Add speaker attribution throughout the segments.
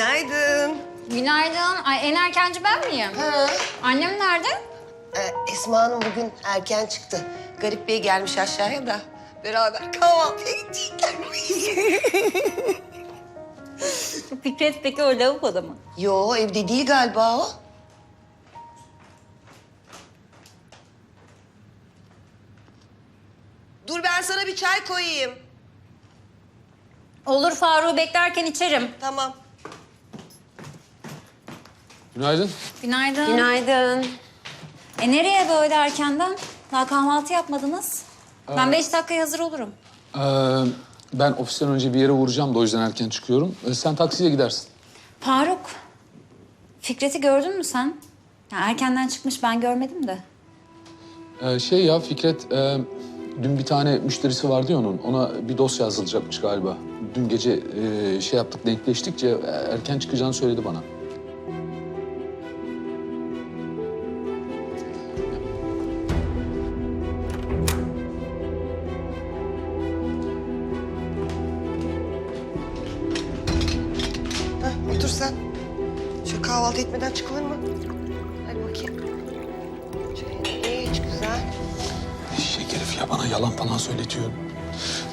Speaker 1: Günaydın.
Speaker 2: Günaydın. Ay en erkenci ben miyim?
Speaker 1: Ha.
Speaker 2: Annem nerede?
Speaker 1: Ee, Esma Hanım bugün erken çıktı. Garip Bey gelmiş aşağıya da beraber kahvaltıya gidecekler.
Speaker 2: Fikret peki o lavaboda mı?
Speaker 1: Yo evde değil galiba o. Dur ben sana bir çay koyayım.
Speaker 2: Olur Faruk'u beklerken içerim.
Speaker 1: Tamam.
Speaker 3: Günaydın.
Speaker 2: Günaydın.
Speaker 4: Günaydın.
Speaker 2: E nereye böyle erkenden? Daha kahvaltı yapmadınız. Ben beş dakikaya hazır olurum.
Speaker 3: Ee, ben ofisten önce bir yere uğrayacağım da o yüzden erken çıkıyorum. Ee, sen taksiyle gidersin.
Speaker 2: Faruk, Fikret'i gördün mü sen? Ya erkenden çıkmış ben görmedim de.
Speaker 3: Ee, şey ya Fikret, e, dün bir tane müşterisi vardı ya onun. Ona bir dosya yazılacakmış galiba. Dün gece e, şey yaptık, denkleştikçe e, erken çıkacağını söyledi bana.
Speaker 1: Etmeden çıkılır mı? Hadi bakayım. Çayını iç güzel.
Speaker 3: Eşek herif ya bana yalan falan söyletiyor.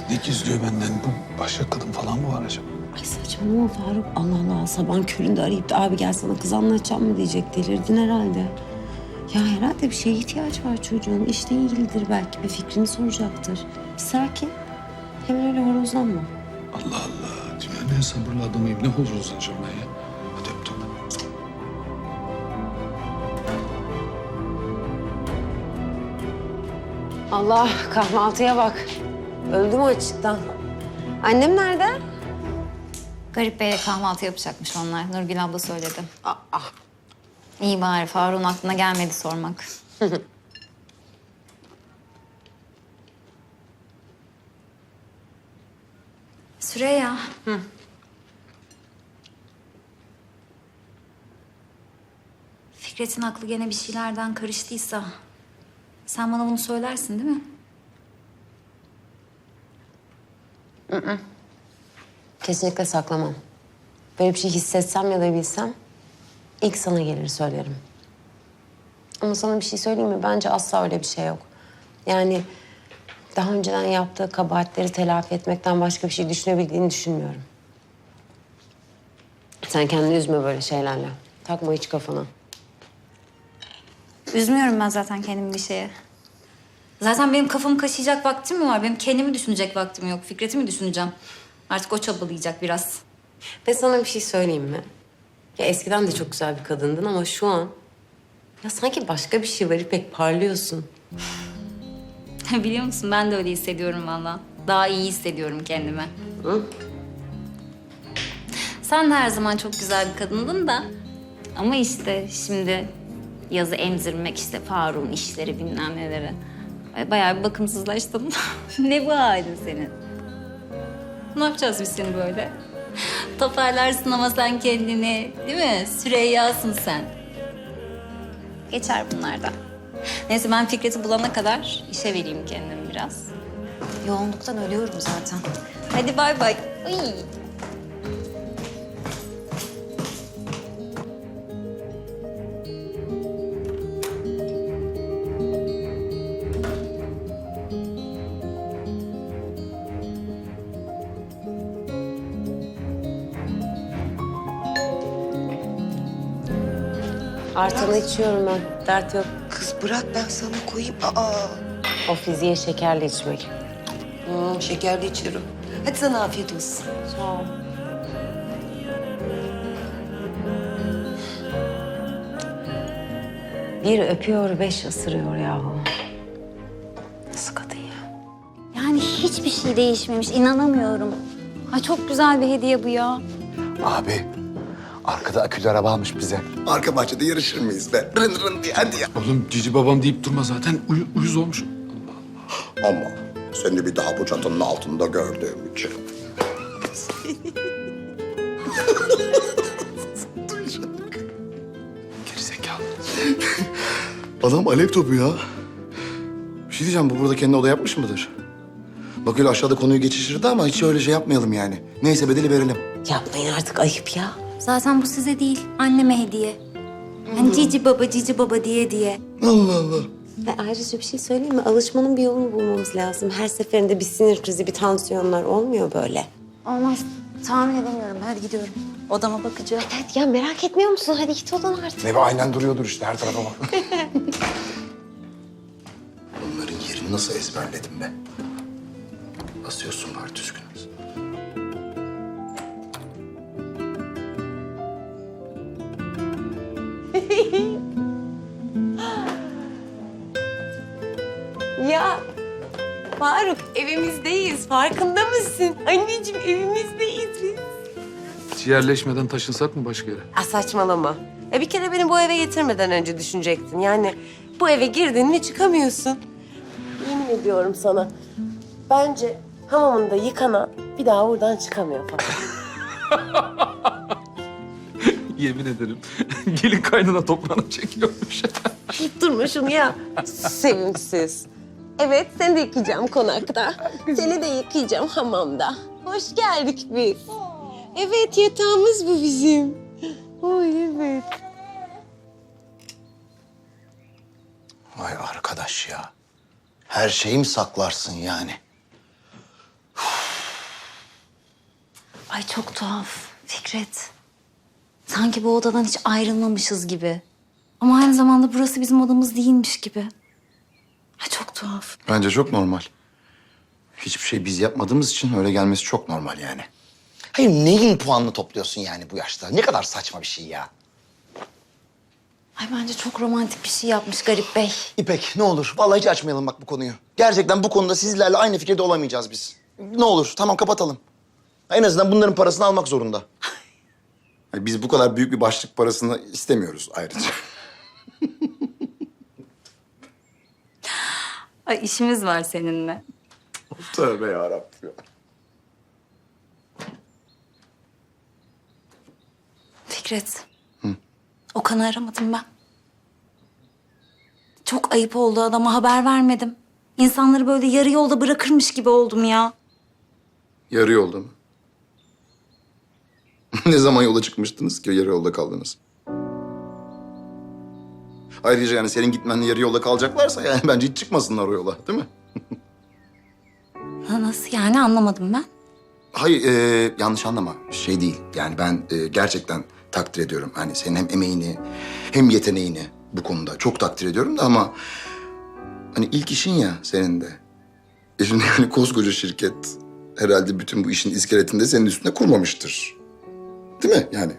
Speaker 3: Ne gizliyor benden? Bu başka kadın falan mı var acaba?
Speaker 4: Ay saçmalama Faruk. Allah Allah sabahın köründe arayıp da abi gel sana kız anlatacağım mı diyecek. Delirdin herhalde. Ya herhalde bir şeye ihtiyaç var çocuğun. İşle ilgilidir belki. Bir fikrini soracaktır. Bir sakin. Hemen öyle horozlanma.
Speaker 3: Allah Allah. Dünyanın en sabırlı adamıyım. Ne olur uzanacağım ben ya.
Speaker 4: Allah kahvaltıya bak. Öldüm açlıktan. Annem nerede?
Speaker 2: Garip Bey'le kahvaltı yapacakmış onlar. Nurgül abla söyledi.
Speaker 4: Aa,
Speaker 2: İyi bari Faruk'un aklına gelmedi sormak. Süreyya. Fikret'in aklı gene bir şeylerden karıştıysa... ...sen bana bunu söylersin değil mi?
Speaker 4: kesinlikle saklamam. Böyle bir şey hissetsem ya da bilsem ilk sana gelir söylerim. Ama sana bir şey söyleyeyim mi? Bence asla öyle bir şey yok. Yani daha önceden yaptığı kabahatleri telafi etmekten başka bir şey düşünebildiğini düşünmüyorum. Sen kendini üzme böyle şeylerle. Takma hiç kafana.
Speaker 2: Üzmüyorum ben zaten kendimi bir şeye. Zaten benim kafamı kaşıyacak vaktim mi var? Benim kendimi düşünecek vaktim yok. Fikret'i mi düşüneceğim? Artık o çabalayacak biraz.
Speaker 4: Ve sana bir şey söyleyeyim mi? Ya eskiden de çok güzel bir kadındın ama şu an... Ya sanki başka bir şey var İpek, parlıyorsun.
Speaker 2: Biliyor musun ben de öyle hissediyorum valla. Daha iyi hissediyorum kendimi.
Speaker 4: Hı?
Speaker 2: Sen de her zaman çok güzel bir kadındın da. Ama işte şimdi yazı emzirmek işte Faruk'un işleri bilmem neleri. Ay, Bayağı bir bakımsızlaştın. ne bu halin senin? Ne yapacağız biz seni böyle? Toparlarsın ama sen kendini değil mi? Süreyya'sın sen. Geçer bunlardan. Neyse ben Fikret'i bulana kadar işe vereyim kendimi biraz. Yoğunluktan ölüyorum zaten. Hadi bay bay. Uy.
Speaker 4: Artanı içiyorum ben. Dert yok.
Speaker 1: Kız bırak ben sana koyayım. Aa.
Speaker 4: O fiziğe şekerle içmek.
Speaker 1: Hmm, şekerli içerim. Hadi sana afiyet olsun.
Speaker 4: Sağ ol. Bir öpüyor, beş ısırıyor yahu. Nasıl kadın ya?
Speaker 2: Yani hiçbir şey değişmemiş. inanamıyorum. Ay çok güzel bir hediye bu ya.
Speaker 5: Abi, arkada akülü araba almış bize. Arka bahçede yarışır mıyız be? Rın rın diye hadi ya.
Speaker 3: Oğlum cici babam deyip durma zaten uy- uyuz olmuş.
Speaker 5: Ama seni bir daha bu çatının altında gördüğüm için.
Speaker 3: Gerizekalı.
Speaker 5: Adam alev topu ya. Bir şey diyeceğim, bu burada kendi oda yapmış mıdır? Bak öyle aşağıda konuyu geçiştirdi ama hiç öyle şey yapmayalım yani. Neyse bedeli verelim.
Speaker 4: Yapmayın artık ayıp ya.
Speaker 2: Zaten bu size değil, anneme hediye. Hani cici baba, cici baba diye diye.
Speaker 5: Allah Allah.
Speaker 4: Ve ayrıca bir şey söyleyeyim mi? Alışmanın bir yolunu bulmamız lazım. Her seferinde bir sinir krizi, bir tansiyonlar olmuyor böyle.
Speaker 2: Olmaz. Tahmin edemiyorum. Hadi gidiyorum. Odama bakacağım.
Speaker 4: Evet ya merak etmiyor musun? Hadi git odana artık.
Speaker 5: Ne be aynen duruyordur işte her tarafa bak. Onların yerini nasıl ezberledim be? Asıyorsun var düzgün.
Speaker 4: Faruk evimizdeyiz. Farkında mısın? Anneciğim evimizdeyiz biz.
Speaker 3: Hiç yerleşmeden taşınsak mı başka yere?
Speaker 4: Ah saçmalama. E bir kere beni bu eve getirmeden önce düşünecektin. Yani bu eve girdin mi çıkamıyorsun. Yemin ediyorum sana. Bence hamamında yıkanan bir daha buradan çıkamıyor falan.
Speaker 3: Yemin ederim. Gelin kaynana toprağını çekiyormuş.
Speaker 4: Durma şunu ya. Sevimsiz. Evet seni de yıkayacağım konakta. Seni de yıkayacağım hamamda. Hoş geldik biz. Evet yatağımız bu bizim. Oy evet.
Speaker 5: Vay arkadaş ya. Her şeyi mi saklarsın yani?
Speaker 2: Ay çok tuhaf Fikret. Sanki bu odadan hiç ayrılmamışız gibi. Ama aynı zamanda burası bizim odamız değilmiş gibi. Tuhaf.
Speaker 5: Bence çok normal. Hiçbir şey biz yapmadığımız için öyle gelmesi çok normal yani.
Speaker 6: Hayır neyin puanını topluyorsun yani bu yaşta? Ne kadar saçma bir şey ya.
Speaker 2: Ay bence çok romantik bir şey yapmış Garip Bey.
Speaker 6: İpek ne olur vallahi hiç açmayalım bak bu konuyu. Gerçekten bu konuda sizlerle aynı fikirde olamayacağız biz. Ne olur tamam kapatalım. En azından bunların parasını almak zorunda.
Speaker 5: Yani Biz bu kadar büyük bir başlık parasını istemiyoruz ayrıca.
Speaker 2: Ay işimiz var seninle.
Speaker 5: Tövbe yarabbim.
Speaker 2: Fikret. Okan'ı aramadım ben. Çok ayıp oldu adama haber vermedim. İnsanları böyle yarı yolda bırakırmış gibi oldum ya.
Speaker 5: Yarı yolda mı? ne zaman yola çıkmıştınız ki yarı yolda kaldınız? Ayrıca yani senin gitmenle yarı yolda kalacaklarsa yani bence hiç çıkmasınlar o yola değil mi?
Speaker 2: Ha, nasıl yani anlamadım ben.
Speaker 5: Hayır e, yanlış anlama şey değil yani ben e, gerçekten takdir ediyorum. Hani senin hem emeğini hem yeteneğini bu konuda çok takdir ediyorum da ama hani ilk işin ya senin de. E şimdi yani koskoca şirket herhalde bütün bu işin iskeletini de senin üstüne kurmamıştır. Değil mi yani?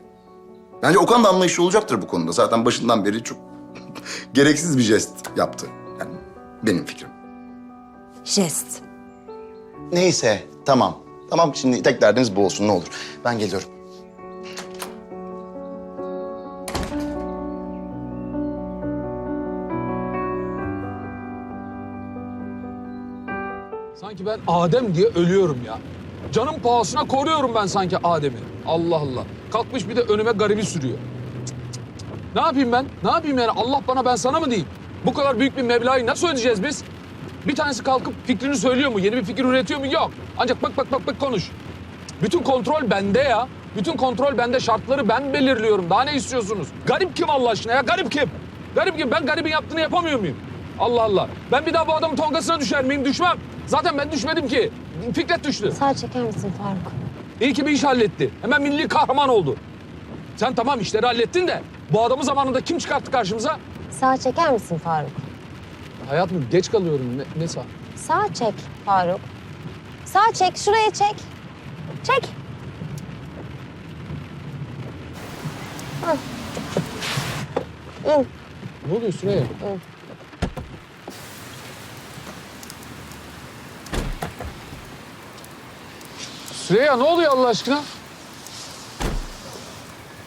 Speaker 5: Bence Okan da anlayışlı olacaktır bu konuda. Zaten başından beri çok gereksiz bir jest yaptı. Yani benim fikrim.
Speaker 2: Jest.
Speaker 6: Neyse tamam. Tamam şimdi tek derdiniz bu olsun ne olur. Ben geliyorum.
Speaker 3: Sanki ben Adem diye ölüyorum ya. Canım pahasına koruyorum ben sanki Adem'i. Allah Allah. Kalkmış bir de önüme garibi sürüyor. Ne yapayım ben? Ne yapayım yani? Allah bana ben sana mı diyeyim? Bu kadar büyük bir meblağı nasıl ödeyeceğiz biz? Bir tanesi kalkıp fikrini söylüyor mu? Yeni bir fikir üretiyor mu? Yok. Ancak bak bak bak bak konuş. Bütün kontrol bende ya. Bütün kontrol bende. Şartları ben belirliyorum. Daha ne istiyorsunuz? Garip kim Allah aşkına ya? Garip kim? Garip kim? Ben garibin yaptığını yapamıyor muyum? Allah Allah. Ben bir daha bu adamın tongasına düşer miyim? Düşmem. Zaten ben düşmedim ki. Fikret düştü.
Speaker 4: Sağ çeker misin Faruk?
Speaker 3: İyi ki bir iş halletti. Hemen milli kahraman oldu. Sen tamam işleri hallettin de bu adamı zamanında kim çıkarttı karşımıza?
Speaker 4: Sağ çeker misin Faruk?
Speaker 3: Hayatım geç kalıyorum. Ne, ne sağ?
Speaker 4: Sağ çek Faruk. Sağ çek, şuraya çek. Çek. Hı. İn.
Speaker 3: Ne oluyor Süreyya? Süreyya ne oluyor Allah aşkına?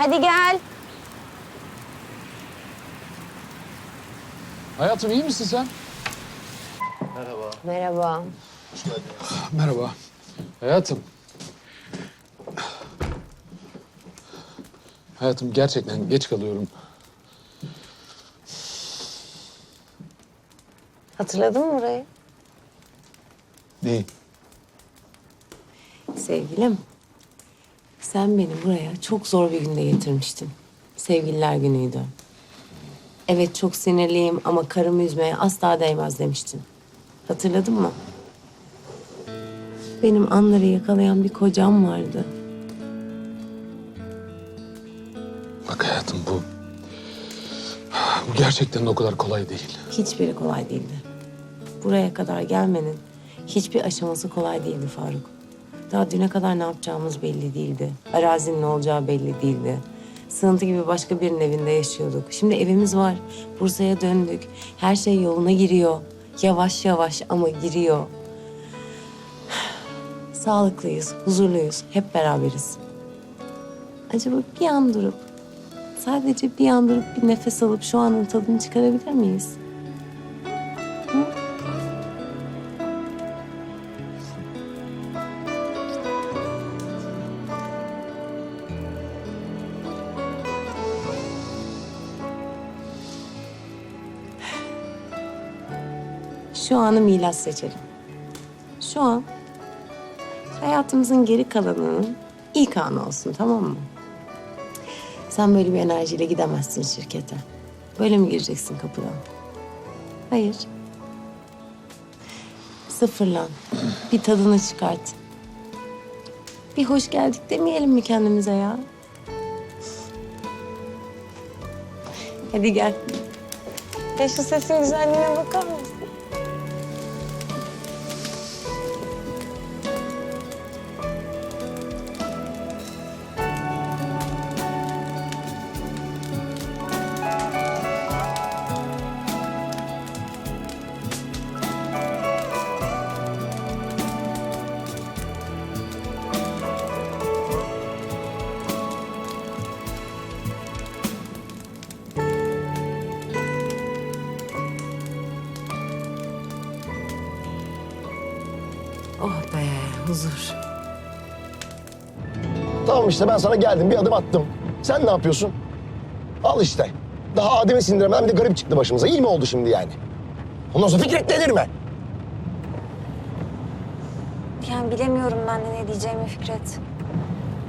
Speaker 4: Hadi gel.
Speaker 3: Hayatım iyi misin sen?
Speaker 4: Merhaba.
Speaker 3: Merhaba. Hayatım. Hayatım gerçekten geç kalıyorum.
Speaker 4: Hatırladın mı burayı?
Speaker 3: Neyi?
Speaker 4: Sevgilim. Sen beni buraya çok zor bir günde getirmiştin. Sevgililer günüydü. Evet çok sinirliyim ama karımı üzmeye asla değmez demiştin. Hatırladın mı? Benim anları yakalayan bir kocam vardı.
Speaker 3: Bak hayatım bu... Bu gerçekten o kadar kolay değil.
Speaker 4: Hiçbiri kolay değildi. Buraya kadar gelmenin hiçbir aşaması kolay değildi Faruk. Daha düne kadar ne yapacağımız belli değildi. Arazinin ne olacağı belli değildi. Sığıntı gibi başka birinin evinde yaşıyorduk. Şimdi evimiz var. Bursa'ya döndük. Her şey yoluna giriyor. Yavaş yavaş ama giriyor. Sağlıklıyız, huzurluyuz. Hep beraberiz. Acaba bir an durup, sadece bir an durup bir nefes alıp şu anın tadını çıkarabilir miyiz? Anı milas seçelim. Şu an hayatımızın geri kalanının ilk anı olsun tamam mı? Sen böyle bir enerjiyle gidemezsin şirkete. Böyle mi gireceksin kapıdan? Hayır. Sıfırlan. Bir tadını çıkart. Bir hoş geldik demeyelim mi kendimize ya? Hadi gel. Ya şu sesin güzelliğine bakar Oh be huzur.
Speaker 5: Tamam işte ben sana geldim bir adım attım. Sen ne yapıyorsun? Al işte. Daha Adem'i sindiremeden bir de garip çıktı başımıza. İyi mi oldu şimdi yani? Ondan sonra Fikret delirme.
Speaker 2: Yani bilemiyorum ben de ne diyeceğimi Fikret.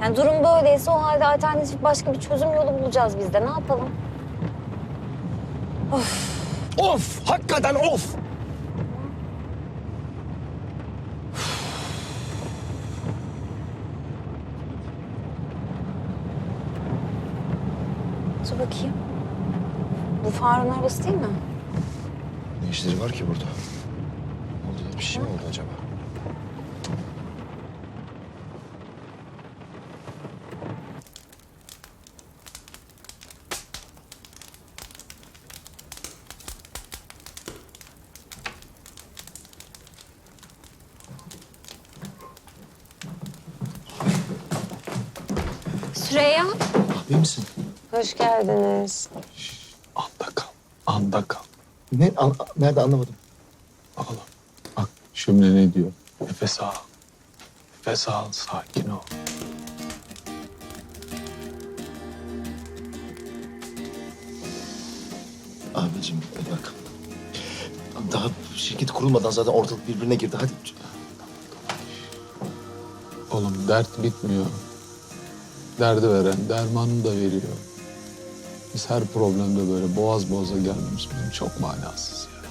Speaker 2: Yani durum böyleyse o halde alternatif başka bir çözüm yolu bulacağız biz de. Ne yapalım?
Speaker 5: Of! Hakikaten of!
Speaker 2: Dur bakayım. Bu Faruk'un arabası değil mi?
Speaker 5: Ne işleri var ki burada? Oldu ya? Bir şey mi oldu acaba?
Speaker 2: Süreyya.
Speaker 5: İyi misin?
Speaker 4: Hoş geldiniz.
Speaker 3: Anda kal, anda kal.
Speaker 5: Ne? An- nerede anlamadım.
Speaker 3: Bakalım. Bak şömine ne diyor? Nefes al. Nefes al, sakin ol.
Speaker 5: Abicim bak. Daha şirket kurulmadan zaten ortalık birbirine girdi. Hadi.
Speaker 3: Oğlum dert bitmiyor. Derdi veren dermanını da veriyor. Biz her problemde böyle boğaz boğaza gelmemiz bizim çok manasız yani.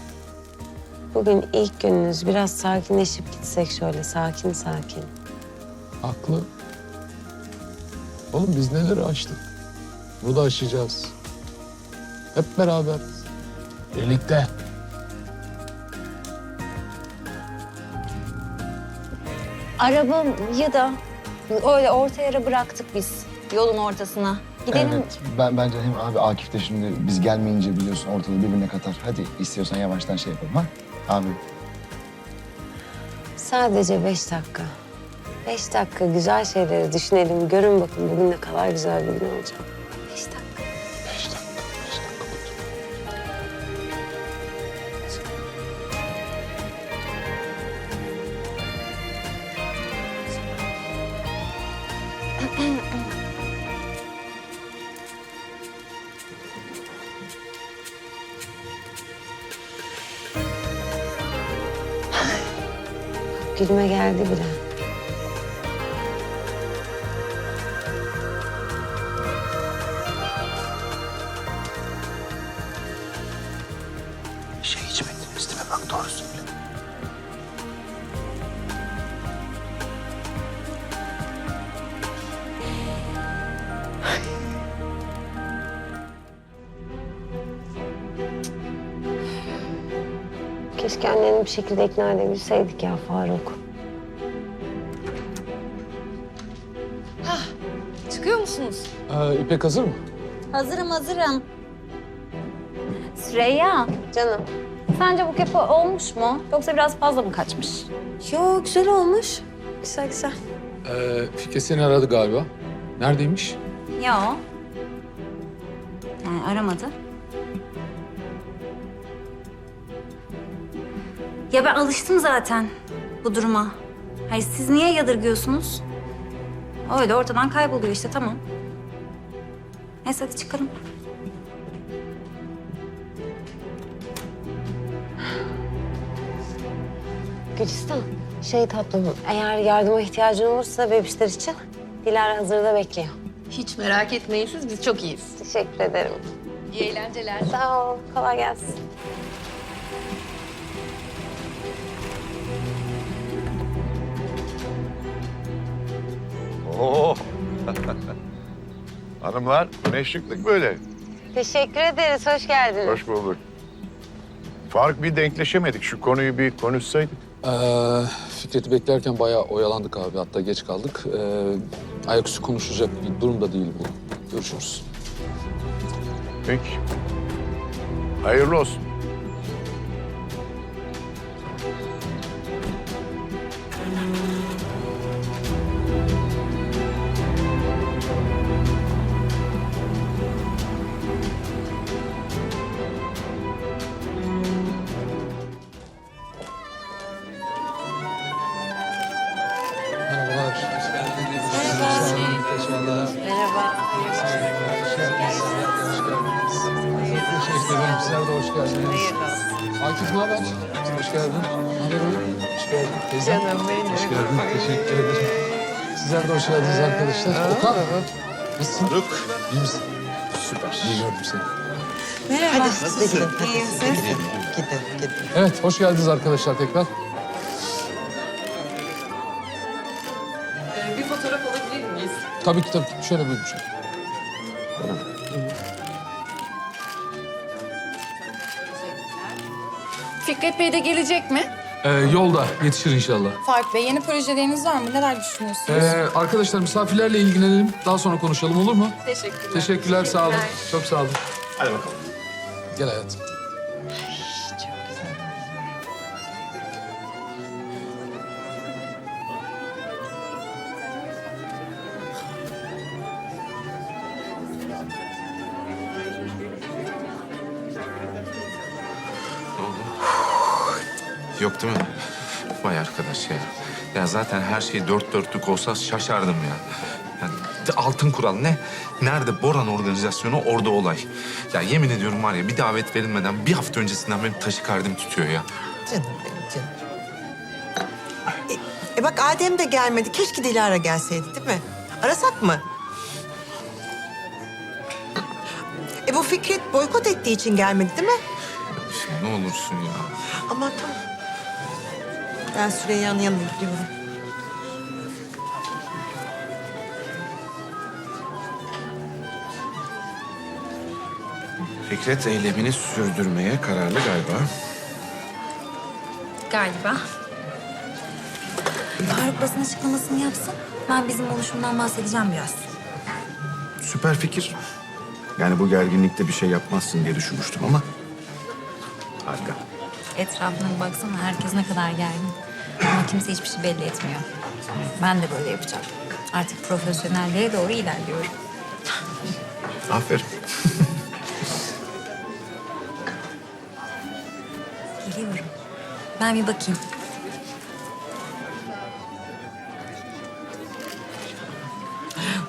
Speaker 4: Bugün ilk gününüz. Biraz sakinleşip gitsek şöyle sakin sakin.
Speaker 3: Haklı. Oğlum biz neleri aştık? Bunu da aşacağız. Hep beraber. Birlikte.
Speaker 2: Arabayı da öyle orta yere bıraktık biz. Yolun ortasına. Gidelim.
Speaker 5: Evet, ben bence hem abi Akif de şimdi biz gelmeyince biliyorsun ortalığı birbirine katar. Hadi istiyorsan yavaştan şey yapalım ha? Abi.
Speaker 4: Sadece beş dakika. Beş dakika güzel şeyleri düşünelim. Görün bakın bugün ne kadar güzel bir gün olacak.
Speaker 3: üstüme geldi bile. Bir şey
Speaker 4: bak doğru söyle. Keşke anneni bir şekilde ikna edebilseydik ya Faruk.
Speaker 3: Ee, İpek hazır mı?
Speaker 2: Hazırım hazırım. Süreyya,
Speaker 4: Canım.
Speaker 2: sence bu kepo olmuş mu? Yoksa biraz fazla mı kaçmış?
Speaker 4: Yo güzel olmuş. Güzel güzel.
Speaker 3: Ee, Fikret seni aradı galiba. Neredeymiş?
Speaker 2: Yo. Yani aramadı. Ya ben alıştım zaten bu duruma. Hayır siz niye yadırgıyorsunuz? Öyle ortadan kayboluyor işte tamam. Neyse hadi çıkalım.
Speaker 4: Gülistan, şey tatlım, eğer yardıma ihtiyacın olursa bebişler için Dilara hazırda bekliyor.
Speaker 1: Hiç merak etmeyin siz biz çok iyiyiz.
Speaker 4: Teşekkür ederim.
Speaker 1: İyi eğlenceler.
Speaker 4: Sağ ol, kolay gelsin.
Speaker 7: Hanımlar, şıklık böyle?
Speaker 4: Teşekkür ederiz, hoş geldiniz.
Speaker 7: Hoş bulduk. Fark bir denkleşemedik. Şu konuyu bir konuşsaydık.
Speaker 3: Ee, Fikret'i beklerken bayağı oyalandık abi. Hatta geç kaldık. Ee, ayaküstü konuşacak bir durumda değil bu. Görüşürüz.
Speaker 7: Peki. Hayırlı olsun.
Speaker 3: Akif ne haber? Hoş geldin. Ne haber oğlum? Hoş geldin. Teyzem. Canım benim. Hoş geldin. Teşekkür ederim. Sizler de hoş geldiniz arkadaşlar. Okan. Nasılsın? Yok. İyi misin? Süper. İyi gördüm seni. Evet, hoş geldiniz arkadaşlar tekrar.
Speaker 8: Bir fotoğraf alabilir miyiz?
Speaker 3: Tabii ki tabii. ki. Şöyle buyurun. Şöyle.
Speaker 8: Fikret Bey de gelecek mi?
Speaker 3: Ee, yolda yetişir inşallah.
Speaker 8: Fark Bey yeni projeleriniz var mı? Neler düşünüyorsunuz?
Speaker 3: Ee, arkadaşlar misafirlerle ilgilenelim. Daha sonra konuşalım olur mu?
Speaker 8: Teşekkürler.
Speaker 3: Teşekkürler, sağ olun. Çok sağ olun. Hadi bakalım. Gel hayatım.
Speaker 9: Değil mi? Vay arkadaş ya. Ya zaten her şey dört dörtlük olsa şaşardım ya. Yani altın kural ne? Nerede Boran organizasyonu orada olay. Ya yemin ediyorum var ya bir davet verilmeden bir hafta öncesinden benim taşikardim tutuyor ya.
Speaker 10: Canım benim canım. E, e bak Adem de gelmedi. Keşke Dilara gelseydi değil mi? Arasak mı? E bu Fikret boykot ettiği için gelmedi değil mi?
Speaker 9: Ne olursun ya.
Speaker 10: Aman tamam. Ben Süreyya'nın yanına gidiyorum.
Speaker 9: Fikret eylemini sürdürmeye kararlı galiba.
Speaker 2: Galiba. Faruk basın açıklamasını yapsın. Ben bizim oluşumdan bahsedeceğim biraz.
Speaker 7: Süper fikir. Yani bu gerginlikte bir şey yapmazsın diye düşünmüştüm ama... Harika.
Speaker 2: Etrafına bir baksana herkes ne kadar gergin. Ama kimse hiçbir şey belli etmiyor. Ben de böyle yapacağım. Artık profesyonelliğe doğru ilerliyorum.
Speaker 7: Aferin.
Speaker 2: Geliyorum. Ben bir bakayım.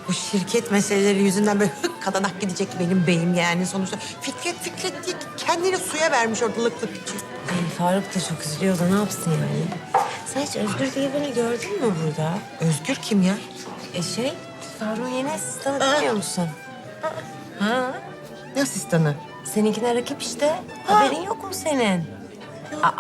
Speaker 10: Bu şirket meseleleri yüzünden böyle hık kadanak gidecek benim beyim yani sonuçta. Fikret Fikret diye kendini suya vermiş ortalıkta küçük.
Speaker 4: Ay Faruk da çok üzülüyordu, ne yapsın yani? Sen hiç Özgür diye birini gördün mü burada?
Speaker 10: Özgür kim ya?
Speaker 4: E şey, Faruk'un yeni asistanı bilmiyor musun? Ha?
Speaker 10: Ne asistanı?
Speaker 4: Seninkine rakip işte. Haberin yok mu senin? Aa,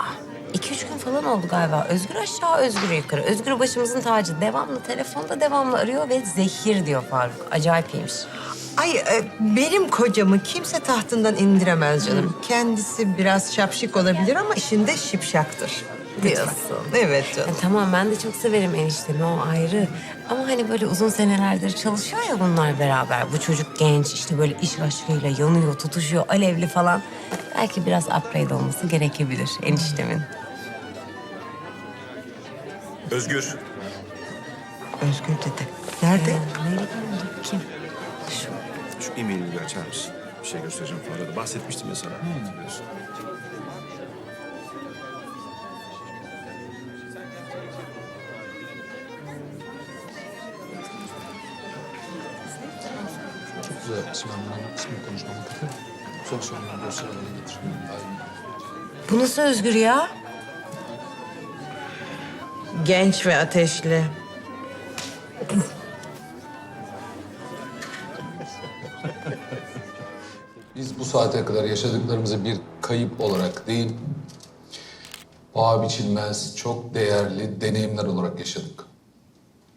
Speaker 4: iki üç gün falan oldu galiba. Özgür aşağı, Özgür yukarı. Özgür başımızın tacı. Devamlı telefonda devamlı arıyor ve zehir diyor Faruk. Acayip iyiymiş.
Speaker 10: Ay e, benim kocamı kimse tahtından indiremez canım. Kendisi biraz şapşik olabilir ama işinde şipşaktır.
Speaker 4: Diyorsun.
Speaker 10: Evet canım.
Speaker 4: Ya tamam ben de çok severim eniştemi o ayrı. Ama hani böyle uzun senelerdir çalışıyor ya bunlar beraber. Bu çocuk genç işte böyle iş aşkıyla yanıyor, tutuşuyor, alevli falan. Belki biraz upgrade olması gerekebilir eniştemin.
Speaker 7: Özgür.
Speaker 10: Özgür dedi. Nerede?
Speaker 4: Nereye gidiyor? Kim?
Speaker 7: Şu e-mailini bir açar mısın? Bir şey göstereceğim Faruk'a. Bahsetmiştim ya sana. Hatırlıyorsun.
Speaker 3: Çok güzel İsmail'in ismini konuşmama takıl. Çok sonra dosyaları getir. Aynen.
Speaker 4: Bu nasıl Özgür ya?
Speaker 10: Genç ve ateşli.
Speaker 3: Saate kadar yaşadıklarımızı bir kayıp olarak değil, paha biçilmez, çok değerli deneyimler olarak yaşadık.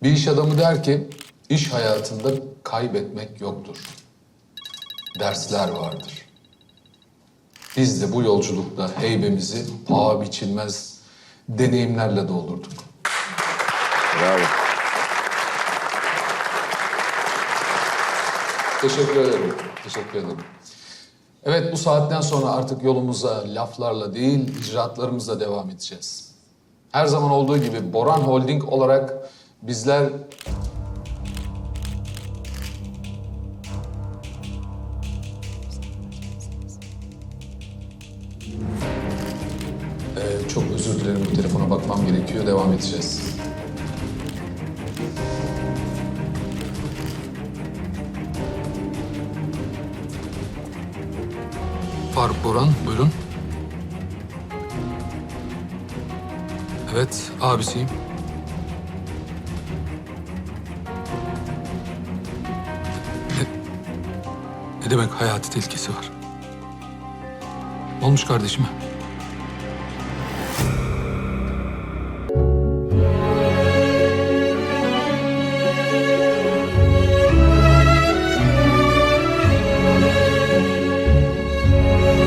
Speaker 3: Bir iş adamı der ki, iş hayatında kaybetmek yoktur. Dersler vardır. Biz de bu yolculukta heybemizi paha biçilmez deneyimlerle doldurduk.
Speaker 7: Bravo.
Speaker 3: Teşekkür ederim. Teşekkür ederim. Evet bu saatten sonra artık yolumuza laflarla değil icraatlarımızla devam edeceğiz. Her zaman olduğu gibi Boran Holding olarak bizler Ee, çok özür dilerim bu telefona bakmam gerekiyor. Devam edeceğiz. Boran, buyurun. Evet, abisiyim. Ne, demek hayati tehlikesi var? Olmuş kardeşime?